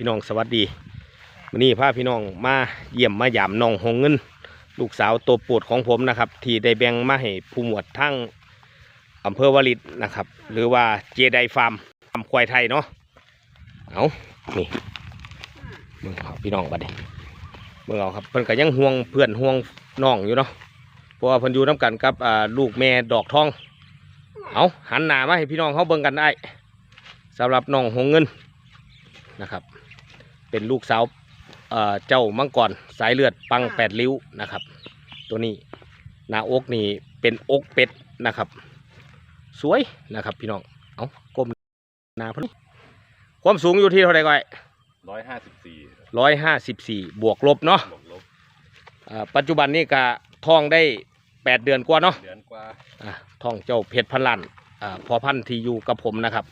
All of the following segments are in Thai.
พี่น้องสวัสดีวันนี้พาพี่น้องมาเยี่ยมมายามน้องหงเงิน ลูกสาวตัวปรดของผมนะครับ ที่ได้แบ่งมาให้ผู้หมวดทั้งอำเภอวลิตนะครับ หรือว่าเจไดฟาร์มฟาร์มควายไทยเนาะเอานี่เบิ่งพี่น้องบัดนี้เบิ่งเอาครับเพิ่นก็ยังห่วงเพื่อนห่วงน้องอยู่เนาะเพราะว่าเพิ่นอยู่น้กันกับลูกแม่ดอกทอง เอาหันหน้ามาให้พี่น้องเขาเบิ่งกันได้สำหรับน้องหงเงินนะครับ เป็นลูกสาวเอ่อเจ้ามังกรสายเลือดปังแปดริ้วนะครับ ตัวนี้หน้าอกนี่เป็นอกเป็ดนะครับ สวยนะครับ พี่น้องเอาก้มหน้าเพิ่นความสูงอยู่ที่เท่าไหร่ก่อยร้อยห้าสิบสี่ร้อยห้าสิบสี่บวกลบเนาะบวกลบอ่าปัจจุบันนี่ก็ท้องได้แปดเดือนกว่าเนาะเดือนกว่าอะท่องเจ้าเพชรพันล้านอ่าพอพันธุ์ที่อยู่กับผมนะครับ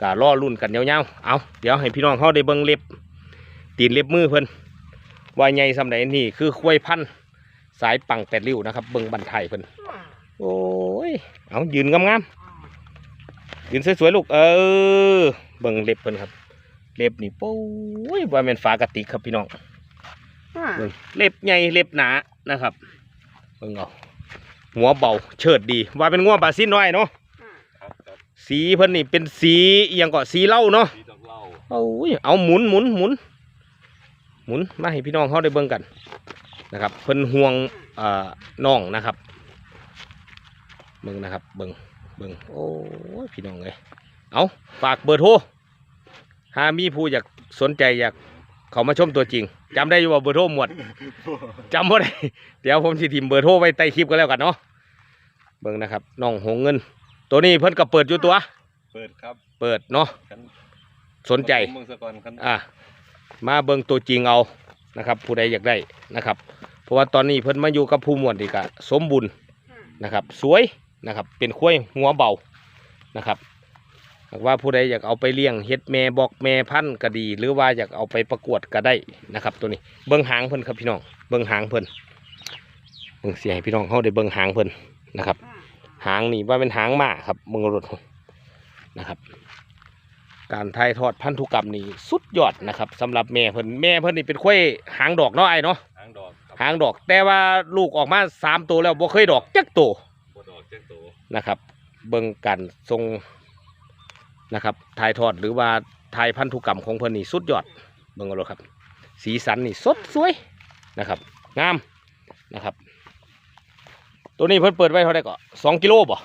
ก็ล่อรุ่นกันยาวๆเอาเดี๋ยวให้พี่น้องเขาได้เบิ่งเล็บ ตีนเล็บมือเพิ่นว่าใหญ่สำไหนนี่คือควยพันธุ์สายปังแปดริ้วนะครับ เบิ่งบันไทยเพิ่นโอ้ยเอายืนงามๆยืนสวยๆลูกเออ เบิ่งเล็บเพิ่นครับ เล็บนี่โป้ยว่าเป็นฝากระติกครับพี่น้องเบิ่งเล็บใหญ่เล็บหนานะครับเบิ่งเอาหัวเบาเฉิดดี ว่าเป็นงัวบาซินน้อยเนาะครับครับสีเพิ่นนี่เป็นสีอหยังก็สีเหล้าเนาะที่ต้องเล่าเอาเอาหมุนหมุนหมุน หมุนมาให้พี่น้องเขาได้เบิ่งกันนะครับเพิ่นห่วงเอ่อน้องนะครับเบิ่งนะครับเบิ่งเบิ่งโอ้ยพี่น้องเลยเอาฝากเบอร์โทรหามีผู้อยากสนใจอยากเขามาชมตัวจริงจำได้อยู่ว่าเบอร์โทรหมวดจำบ่ได้เดี๋ยวผมสิทิมเบอร์โทรไว้ใต้คลิปก็แล้วกันเนาะเบิ่งนะครับน้องหงเงิน ตัวนี้เพิ่นก็เปิดอยู่ตัว เปิดครับ เปิดเนาะคันสนใจเมืองสกอนคันอะ มาเบิ่งตัวจริงเอานะครับ ผู้ใดอยากได้นะครับ เพราะว่าตอนนี้เพิ่นมาอยู่กับผู้มวดนี่ก็สมบูรณ์นะครับ สวยนะครับ เป็นข้วยหัวเบานะครับหากว่าผู้ใดอยากเอาไปเลี้ยงเฮ็ดแม่บอกแม่พันธ์ก็ดี หรือว่าอยากเอาไปประกวดก็ได้นะครับ ตัวนี้เบิ่งหางเพิ่นครับพี่น้องเบิ่งหางเพิ่นเบิ่งเสียให้พี่น้องเขาได้เบิ่งหางเพิ่นนะครับ หางนี่ว่าเป็นหางหมาครับเบิ่งรถนะครับ การถ่ายทอดพันธุกรรมนี่สุดยอดนะครับสำหรับแม่เพิ่นแม่เพิ่นนี่เป็นข้อยหางดอกเนาะไอ้เนาะหางดอกครับหางดอก แต่ว่าลูกออกมาสามตัวแล้วบ่เคยดอกจักตัวบดอกเจ้าโตนะครับ เบิ่งการทรงนะครับถ่ายทอดหรือว่าถ่ายพันธุกรรมของเพิ่นนี่สุดยอดเบิ่งเอาเลยครับ สีสันนี่สดสวยนะครับงามนะครับ ตัวนี้เพิ่นเปิดไว้เท่าไหร่ก็สองกิโลบ่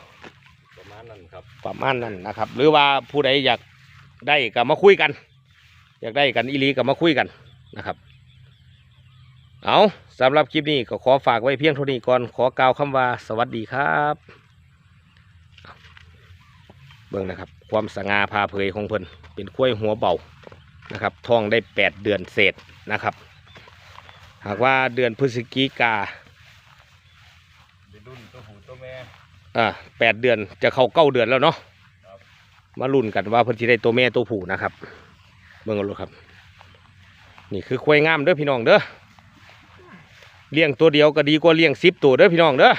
ประมาณนั้นครับประมาณนั้นนะครับ หรือว่าผู้ใดอยาก ได้ก็มาคุยกัน อยากได้กันอีหลีก็มาคุยกันนะครับ เอาสำหรับคลิปนี้ก็ขอฝากไว้เพียงเท่านี้ก่อนขอกล่าวคำว่าสวัสดีครับ เบิ่งนะครับ ความสง่าพาเผยของเพิ่นเป็นกล้วยหัวเบานะครับท้องได้แปดเดือนเศษนะครับ หากว่าเดือนพฤศจิกาเป็นรุ่นตัวหูตัวแม่อ่าแปดเดือนจะเข้าเก้าเดือนแล้วเนาะครับ มาลุ้นกันว่าเพิ่นสิได้ตัวแม่ตัวผู้นะครับ เบิ่งกันเลยครับ นี่คือควายงามเด้อพี่น้องเด้อเลี้ยงตัวเดียวก็ดีกว่าเลี้ยงสิบตัวเด้อพี่น้องเด้อ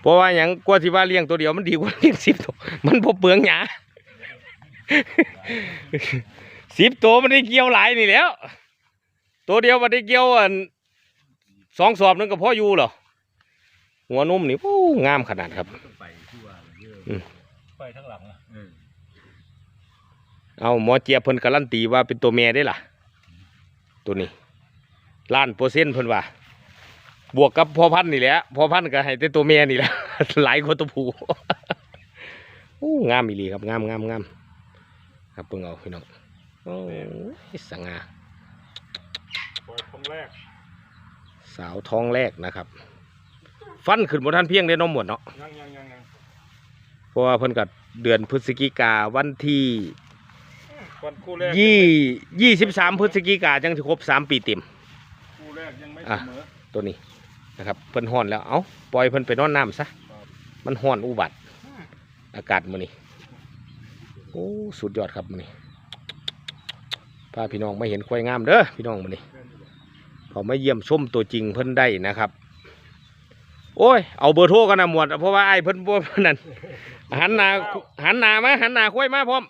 เพราะว่าอย่างกว่าที่ว่าเลี้ยงตัวเดียวมันดีกว่าเลี้ยงสิบตัว มันพอเปลืองหยาสิบตัวมันได้เกี่ยวหลายนี่แล้ว ตัวเดียวมันได้เกี่ยวอันสองสอบนึงก็พออยู่หรอ หัวนุ่มนี่โอ้งามขนาดครับต้องไปทั่วเยอะอืมไปทั้งหลังอะเออเอาหมอเจี๊ยบเพิ่นการันตีว่าเป็นตัวแม่ได้ล่ะ ตัวนี้ล้านเปอร์เซ็นต์เพิ่นว่า บวกกับพ่อพันธุ์นี่แหละพ่อพันธุ์ก็ให้แต่ตัวแม่นี่แหละหลายกว่าตัวผู้โอ้งามอีหลีครับงามงามงามครับเพิ่งเอาพี่น้องโอ้ยสง่าปล่อยครั้งแรก สาวท้องแรกนะครับ ฟันขึ้นบนท่านเพียงได้น้องหมดเนาะยังยังยังยังเพราะว่าเพิ่นก็เดือนพฤศจิกาวันที่วันคู่แรกยี่ยี่สิบสามพฤศจิกาจังสิครบสามปีเต็มคู่แรกยังไม่อะเสมอตัวนี้นะครับเพิ่นห้อนแล้วเอาปล่อยเพิ่นไปนอนน้ำซะครับมันห้อนอุบัติ อากาศมื้อนี้โอ้สุดยอดครับมื้อนี้พาพี่น้องมาเห็นควายงามเด้อพี่น้องมื้อนี้เขามาเยี่ยมชมตัวจริงเพิ่นได้นะครับ โอ้ย เอาเบอร์โทรกันนะหมวด เพราะว่าไอ้เพิ่นบ่นั่นหันหน้าหันหน้ามาหันหน้าคุยมาพร้อม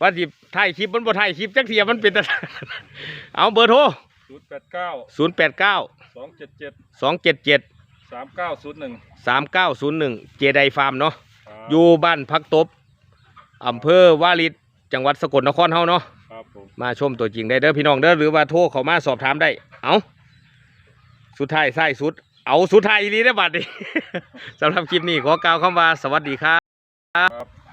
ว่าสิถ่ายคลิปมันบ่ถ่ายคลิปจักเทียมันเป็นแต่เอาเบอร์โทรศูนย์แปดเก้า089สองเจ็ดเจ็ด277สามเก้าศูนย์หนึ่ง3901เจไดฟาร์มเนาะอยู่บ้านพักตบอำเภอวาริตจังหวัดสกลนครเฮาเนาะครับผมมาชมตัวจริงได้เด้อพี่น้องเด้อหรือว่าโทรเข้ามาสอบถามได้ เอา สุดท้ายไส้สุด เอาสุดท้ายอีหลีได้อบัดนี้ สำหรับคลิปนี้ขอกล่าวคำว่าสวัสดีครับ ครับ